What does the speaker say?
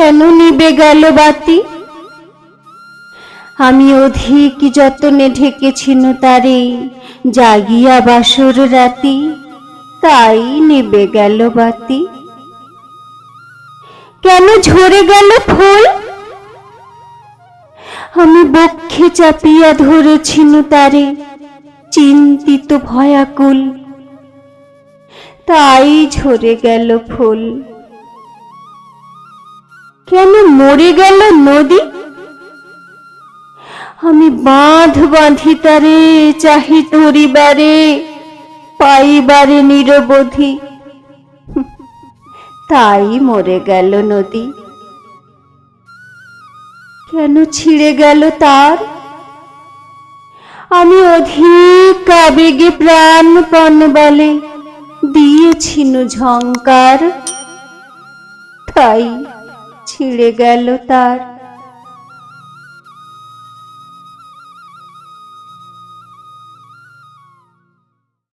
কেন নিবে গেল বাতি? আমি অধিক যতনে ঢেকেছিল তারে জাগিয়া বাসর রাতি, তাই নিবে গেল বাতি। কেন ঝরে গেল ফুল? আমি বক্ষে চাপিয়া ধরেছিল তারে চিন্তিত ভয়াকুল, তাই ঝরে গেল ফুল। কেন মরে গেল নদী? আমি বাঁধ বাঁধি তারে চাহি তরিবারে পাইবারে নিরবধি। তাই মরে গেল নদী। কেন ছিঁড়ে গেল তার? আমি অধিক আবেগে প্রাণপণ বলে দিয়েছিল ঝঙ্কার তাই ছিঁড়ে গেল তার।